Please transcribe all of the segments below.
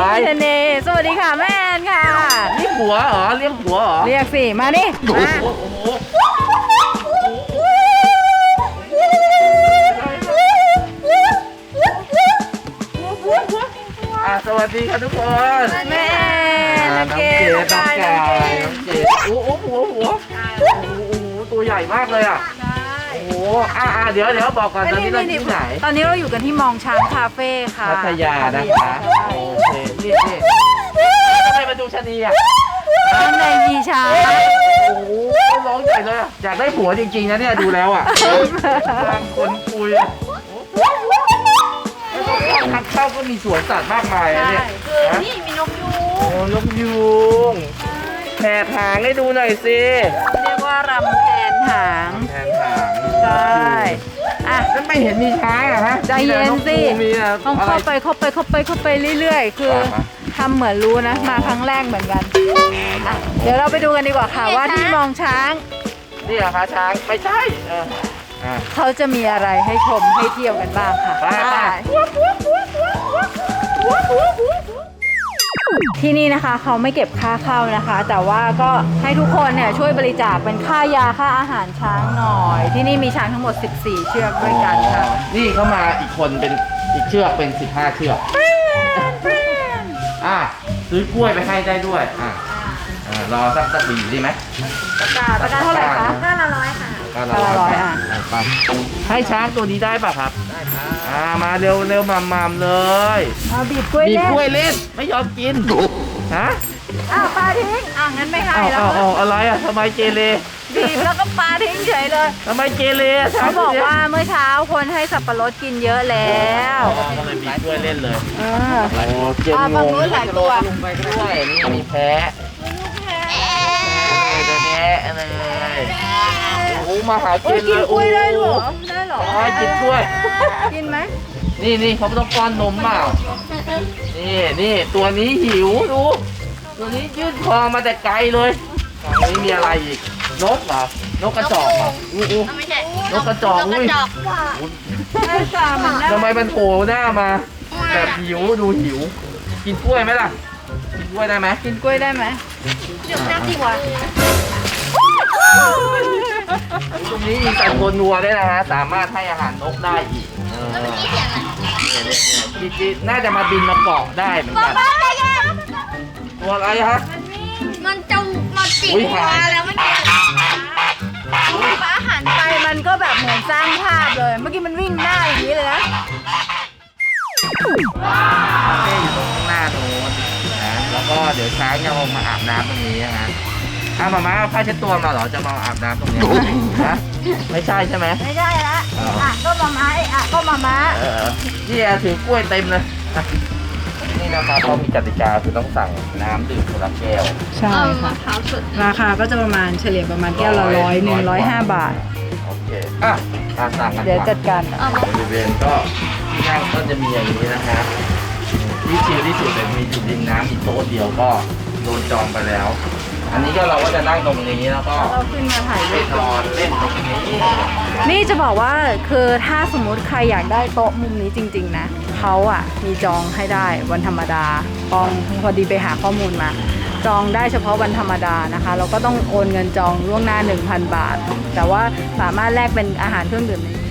ไรเทเนสวัสดีค่ะแม่แอนค่ะเรียกหัวเหรอเรียกหัวเหรอเรียกสิ มานี่โอ้มาโหโอ้โหอะสวัสดีครับทุกคนแม่แอนอ่าน้น้อองงเกเกดดน้น้อองงกากายยน้องเกน้ดองเกดโอ้โหหัวหัวโอ้โหโอ้โหตัวใหญ่มากเลยอะใช่โอ้โหอะอะเดี๋ยวเดี๋ยวบอกก่อนตอนนี้เราอยู่ที่ไหน ตอนนี้เราอยู่กันที่มองช้างคาเฟ่ค่ะพัทยานะคะโอเค นี่ทำไมมาดูชะนีอะข้างในมีช้างโอ้โหร้องใหญ่เลยอะอยากได้ผัวจริงๆนะเนี่ยดูแล้วอะบางคนคุยอะทางเข้าก็มีสวนสัตว์มากมายอะเนี่ยคือนี่มีนกยูงโอ้นกยูงแผดหางให้ดูหน่อยสิเรียกว่ารำแทนหางแผดหาง ใช่ อะนั่นไม่เห็นมีช้างอะฮะใจเย็นสิ มีแต่นกยูงมีแต่ต้องอะไร เข้าไปเข้าไปเข้าไปเข้าไปเรื่อยๆ คือมา ทำเหมือนรู้นะ มาครั้งแรกเหมือนกันอะเดี๋ยวเราไปดูกันดีกว่าค่ะว่าที่มองช้าง นี่เหรอคะช้าง ไม่ใช่เอออะ เขาจะมีอะไรให้ชมให้เที่ยวกันบ้างค่ะไปไป ที่นี่นะคะเขาไม่เก็บค่าเข้านะคะ แต่ว่าก็ให้ทุกคนเนี่ยช่วยบริจาคเป็นค่ายาค่าอาหารช้างหน่อย ที่นี่มีช้างทั้งหมด 14 เชือกด้วยกันค่ะนี่เขามาอีกคนเป็นอีกเชือกเป็น 15 เชือกอะซื้อกล้วยไปให้ได้ด้วยอะอ่ารอสักสักปีดีไหมตะกร้าตะกร้าเท่าไหร่คะ ก้าละร้อยอะไปให้ช้างตัวนี้ได้ป่ะครับ ได้ครับอ่ามาเร็วเร็วมามามเลยเอาบีบกล้วยมีเล่นกล้วยเล่นไม่ยอมกินฮะอ้าวปลาทิ้งอะงั้นไม่ให้เอาแล้วเอาเอาอะไรอะทำไมเกเรบีบแล้วก็ปลาทิ้งเฉยเลยทำไมเกเรอะช้าเขางบตัวอกนี้ยว่าเมื่อเช้าคนให้สับปะรดกินเยอะแล้วอ๋อก็เลยมีกล้วยเล่นเลยเออ โอ้เจนอะงฝั่งงนู้นหลายตัว ลงไปด้วยนี่มีแพ้ตัวแพ้เลยโอ้มาหาโอ้กิยนกิเลนยกล้วยได้เหรอได้เหรอ โอ้ยกินกล้วย กินไหมนี่นี่เขาต้องป้อนนมเปล่า นี่นี่ตัวนี้หิวดู ตัวนี้ยื่นคอมาแต่ไกลเลยฝั่งนี้มีอะไรอีก นกเหรอ นกกระจอกเหรออู้อู้ ไม่ใช่นกกระจอกนกกอุ้ระยจอกได้จ้ามันได้ทำไมมันโผล่หน้ามา แบบหิวดูหิว กินกล้วยไหมล่ะ กินกล้วยได้ไหมกินกล้วยได้ไหม เดี๋ยวน้ำดีกว่าตรง นี้มีแต่ตัวนัวด้วยนะฮะ สามารถให้อาหารนกได้อีกเออแล้วเมื่อกี้เสียงอะไรเนี่ยเนี่ยเนี่ยจริงๆน่าจะมาบินมาเกาะได้เหมือนกันตัวอะไรฮะ มันจะมาจิกอุ๊ย หัวหายแล้วเมื่อกี้ป้าหันไปมันก็แบบเหมือนสร้างภาพเลย เมื่อกี้มันวิ่งหน้าอย่างนี้เลยนะเท่อยู่ตรงข้างหน้าโน้นนะแล้วก็เดี๋ยวช้างจะลงมาอาบน้ำตรงนี้นะฮะ อ้าวมาม่าเอาผ้าเช็ดตัวมาเหรอจะมาอาบน้ำตรงนี้ฮะไม่ใช่ใช่ไหม ไม่ได้ละอ๋ออ่ อะก็มาม้าไอ้อะก็มาม้าเออนี่แอร์ถือกล้วยเต็มเลยอะนี่นะครับเขามีกติกาคือต้องสั่งน้ำดื่มคนละแก้ว ใช่เอามะค่ะพร้าวสดราคาก็จะประมาณเฉลี่ยประมาณแก้วละร้อยหนึ่งร้อยห้าบาท โอเคอะมาสั่งกันเดี๋ยวจัดการเอามะบริเวณก็ที่นั่งก็จะมีอย่างนี้นะครับที่ชิลที่สุดเลยมีจุดริมน้ำมีโต๊ะเดียวก็โดนจองไปแล้ว อันนี้ก็เราก็จะนั่งตรงนี้แล้วก็เราขึ้นมาถ่ายไปรูปนอนเล่นตรงนี้นี่จะบอกว่าคือถ้าสมมุติใครอยากได้โต๊ะมุมนี้จริง ๆ นะเขาอะมีจองให้ได้วันธรรมดาปองพอดีไปหาข้อมูลมา จองได้เฉพาะวันธรรมดานะคะ เราก็ต้องโอนเงินจองล่วงหน้า 1,000 บาท แต่ว่าสามารถแลกเป็นอาหารเครื่องดื่มในนี้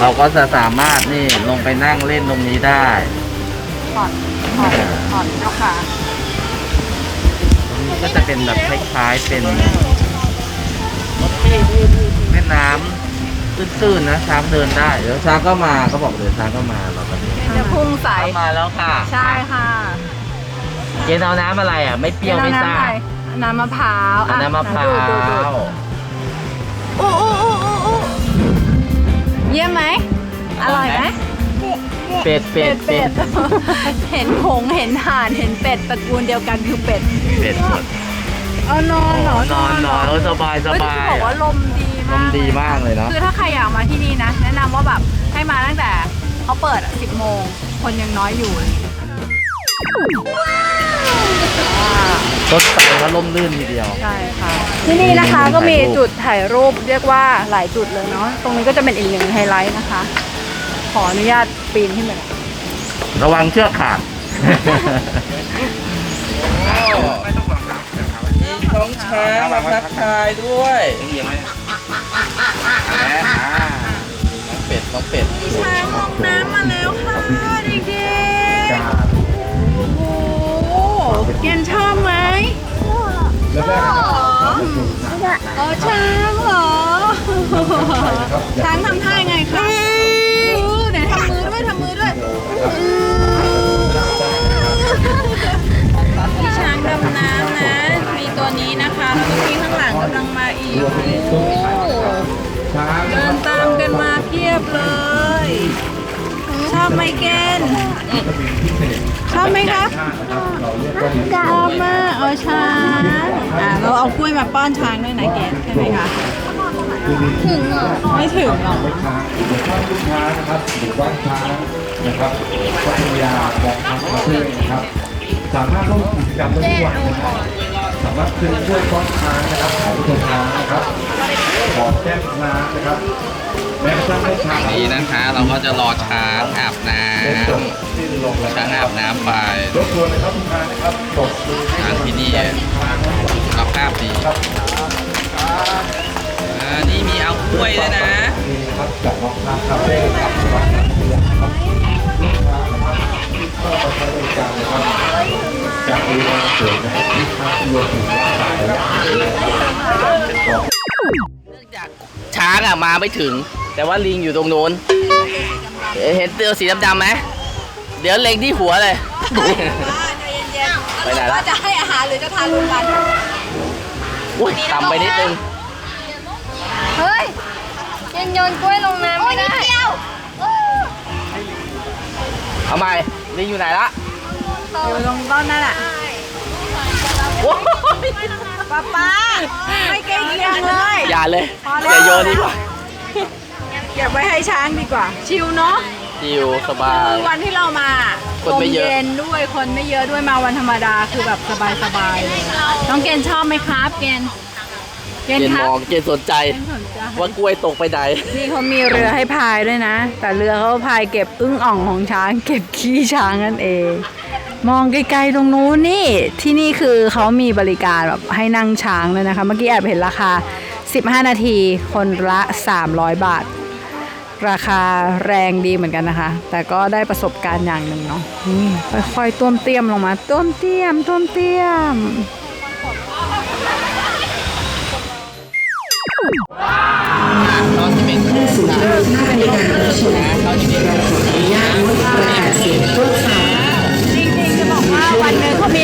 เราก็จะสามารถนี่ลงไปนั่งเล่นตรงนี้ได้ ถอดถอดถอดเจ้าค่ะตรงนี้ ก็จะเป็นแบบคล้ายๆเป็นแม่น้ำตื้นๆนะช้างเดินได้เดี๋ยวช้างก็มาเขาบอกเดี๋ยวช้างก็มาเราก็เดินจะพุ่งใสช้างมาแล้วค่ะใช่ค่ะเย็นเอาน้ำอะไรอะ ไม่เปรี้ยวไม่ซ่าน้ำอะไรน้ำมะพร้าวเอาอะน้ำมะพร้าดูดูดูวอู้อู้อู้อู้อู้เยี่ยมไหมอร่อยไหม เป็ดเป็ดเป็ดเห็นหงส์เห็นห่านเห็นเป็ดตระกูลเดียวกันคือเป็ดเป็ดหมดเอานอนเหรอนอนนอนเออสบายสเฮ้ยบาจะยบอกว่าลมดีลมากมดีมากเลยเนาะคือถ้าใครอยากมาที่นี่นะ แนะนำว่าแบบให้มาตั้งแต่เขาเปิดอะ10 โมง คนยังน้อยอยู่เลยรถไฟก็ล่มลื่นทีเดียว ใช่ค่ะ ที่นี่นะคะก็มีจุดถ่ายรูปเรียกว่าหลายจุดเลยเนาะตรงนี้ก็จะเป็นอีกหนึ่งไฮไลท์นะคะ ขออนุญาต ปีนขึ้นไปหน่อยระวังเชือกขาดมีท้องช้างมาทักทายด้วยแหมอ่าน้องเป็ด น้องเป็ดช้างลงน้ำมาแล้วค่ะเด็กๆ โอ้โหเกนชอบไหมเออช้างเหรอช้างทำท่ายังไงคะอู้ไหนทำมือ ด้วยทำมือด้วยมีช้างดำน้ำนะ มีตัวนี้นะคะแล้วก็มีข้างหลังกำลังมาอีกโอ้เดินตามกันมาเพียบเลย ชอบไหมเกนชอบไหมครับชอบมากเอาช้างอ่าเราเอากล้วยมาป้อนช้างด้วยนะเกนใช่ไหมคะ ถึงเหรอไม่ถึงหรอกช้างหมู่บ้านลูกช้างนะครับหมู่บ้านช้างนะครับพัทยาบอกทางประเทศนะครับ สามารถร่วมกิจกรรมได้ทุกวันนะครับสามารถซื้อช่วยป้อนช้างนะครับของตัวช้างนะครับขอแก้มน้ำนะครับแม้กระทั่งให้ช้างนี่นะคะ เราก็จะรอช้างอาบน้ำช้างอาบน้ำไปรบกวนนะครับทุกท่านนะครับตบมือช้างที่นี่รับภาพดี วยด้วยนะนี่นะครับจากน้องช้างคาเฟ่กับสวัสดิ์นะครับลูกค้านะครับที่เข้ามาใช้บริการนะครับจากบริการเสริมนะครับลูกค้าที่รวมถึงร้านขายและอาหารนะครับเนื่องจากช้างอะมาไม่ถึง แต่ว่าลิงอยู่ตรงนู้น เห็นเตือสีดำๆไหมเดี๋ยวเล็งที่หัวเลยไปไหนละจะให้อาหารหรือจะทานรวมกันอุ้ยต่ำไปนิดนึง เฮ้ยยังโยนกล้วยลงน้ำไม่ได้เดียวเอาใหม่ลิงอยู่ไหนละอยู่ตรงต้นนั่นแหละโอ้ยป๊าป๊าไม่ใกล้เคียงเลย อย่าเลยพอแล้วอย่าโยนดีกว่าเก็บไว้ให้ช้างดีกว่า ชิวเนาะจิวสบาคืยอวันที่เรามาคนไม่เยอะลมเย็นด้วยคนไม่เยอะด้วยมาวันธรรมดาคือแบบสบายๆเลยน้องเกณฑ์ชอบไหมครับเกณฑ์ เกเกณฑ์ณฑ์คมรับองเกณฑ์สนใจเกณฑ์สนใจ ว่ากล้วยตกไปไหนนี่เขามีเรือให้พายด้วยนะ แต่เรือเขาพายเก็บอึ้งอ่องของช้าง เก็บขี้ช้างนั่นเอง มองไกลๆตรงนู้นนี่ ที่นี่คือเขามีบริการแบบให้นั่งช้างเลยนะคะ เมื่อกี้แอบเห็นราคา 15 นาทีคนละ 300 บาท ราคาแรงดีเหมือนกันนะคะ แต่ก็ได้ประสบการณ์อย่างหนึ่งเนาะนี่ค่อยๆต้วมเตี้ยมลงมาต้วมเตี้ยมต้วมเตี้ยม ตอนที่เป็นศูนการค้าบริการประชาชนตอนที่เป็นจริงๆจะบอกว่าวันหนึงเขามี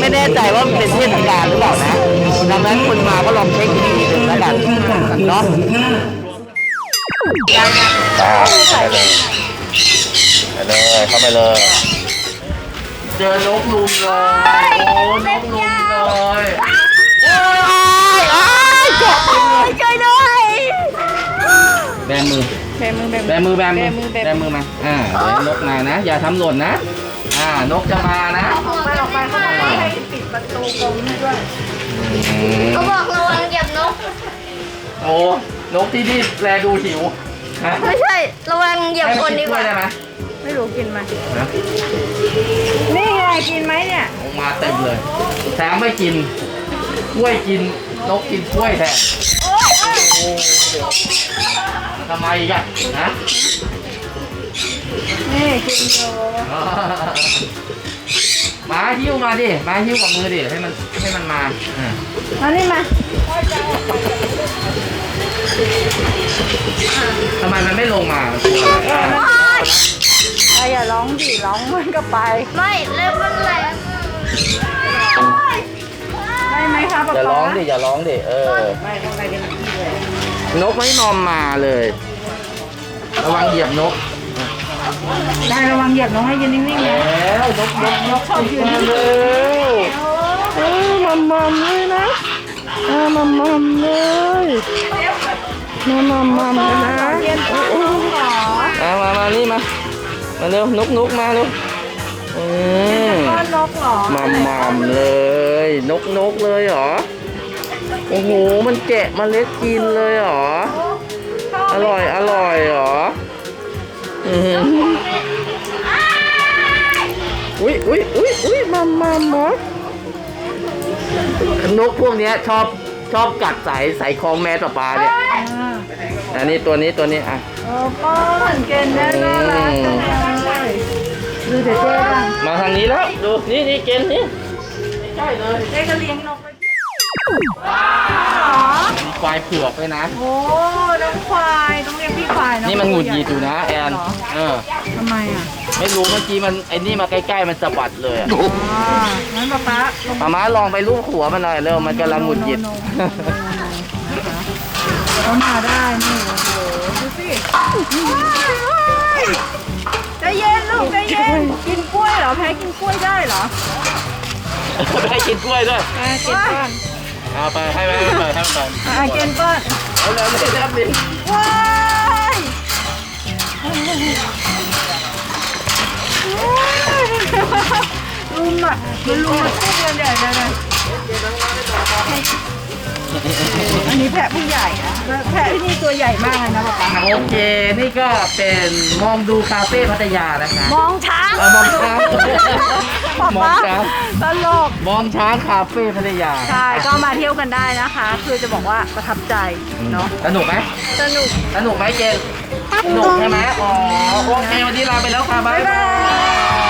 ไม่แน่ใจว่ามันเป็นเทศกาลหรือเปล่านะดังนั้นคนมาก็ลองเช็คดีๆดูแล้วกันเนาะไปเลยไปเลยเข้าไปเลย เจอนกลุมเลยโอ้นกลุมเลยโอ้ยโอ้ยเจ็บช่วยด้วยแบมือ แบมือแบแบมือมือแบมือแบมือแบมือแบมือมา อ่าเดี๋ยวนกมานะ อย่าทำหล่นนะ อ่านกจะมานะออกไปออกไปข้างนอกให้ปิดประตูกรงให้ด้วยเขาบอกระวังเหยียบนก โอ้นกที่นี่แลดูหิวฮะไม่ใช่ระวังเหยียบคนดีกว่าให้มันกินล้วยได้ไหมไม่รู้กินไหมนะนี่ไงกินไหมเนี่ยออกมาเต็มเลยแถมไม่กินกล้วยกินนกกินกล้วยแทนโอ้ ทำไมอีกอะฮะนี่กินอยู่มาหิ้วมาดิ มาหิ้วกับมือดิ ให้มันให้มันมาอะมานี่มาทำไมมันไม่ลงมาอะอย่าร้องดิร้องมันก็ไป ไม่เล็บมันแหลมได้ไหมคะป๊าอย่าร้ป๊าองดิ อย่าร้องดิ เออน กไม่นอมมาเลย ระวังเหยียบนกได้ระวังเหยียบน้องให้ยืนนิ่งๆนะแล้วนกนกนกชอบยืนเร็วเออมัมมัมเลยนะเออมัมมัมเลยมัมมัมมัมเลยนะเรียนป้าน้องเหรอมามามานี่มามาเร็วนกนกมาเร็วเออป้อนนกเหรอมัมมัมเลย นกนกเลยเหรอ โอ้โห มันแกะเมล็ดกินเลยเหรอ อร่อย อร่อยเหรอ อือหืออุ้ยอุ้ยอุ้ยอุ้ยมัมมัมเหรอนกพวกเนี้ยชอบชอบกัดสายสายคล้องแม่ต่อปลาเนี่ยอ่าอันนี้ตัวนี้ตัวนี้อะเออป้อนเกณฑ์ได้น่ารักจังเลยดูเจ๊เจ๊บ้างมาทางนี้แล้ว ดู นี่นี่เกณฑ์นี่ใกล้เลยเจ๊ก็เลี้ยงนกไป มีควายเผือกด้วยนะ โอ้น้องควายต้องเลี้ยงพี่ควายนะนี่มันหงุดหงิดอยู่นะแอนเหรอเออ ทำไมอะไม่รู้เมื่อกี้มันไอ้นี่มาใกล้ๆมันสะบัดเลยอะอ่างั้นป๊าป๊าลงมาม้าลองไปลูบหัวมันหน่อยเร็วมันกำลังหงุดหงิด แล้วมาได้นี่โอ้โหดูสิใจเย็นลูกใจเย็นกินกล้วยเหรอแพ้กินกล้วยได้เหรอไปให้กินกล้วยด้วยอ่ากินก้อน เอาไปให้ไปให้ไปให้ไปอะเกินก้อนเอาแล้วไม่ได้บินว้ายลุมอะมันลุมมาทุกเดือนใหญ่เลยนะ อันนี้แพะผู้ใหญ่นะแพะที่นี่ตัวใหญ่มากเลยนะป๊าป๊าโอเค นี่ก็เป็นมองดูคาเฟ่พัทยานะคะมองช้างเอามองช้างป๊ามองป๊าช้างตลก มองช้างคาเฟ่พัทยาใช่ ก็มาเที่ยวกันได้นะคะ คือจะบอกว่าประทับใจเนาะ สนุกไหมสนุก สนุกไหมเจนสนุกใช่ไหมอ๋อโอเควันนี้ลาไปแล้วค่ะบ๊ายบาย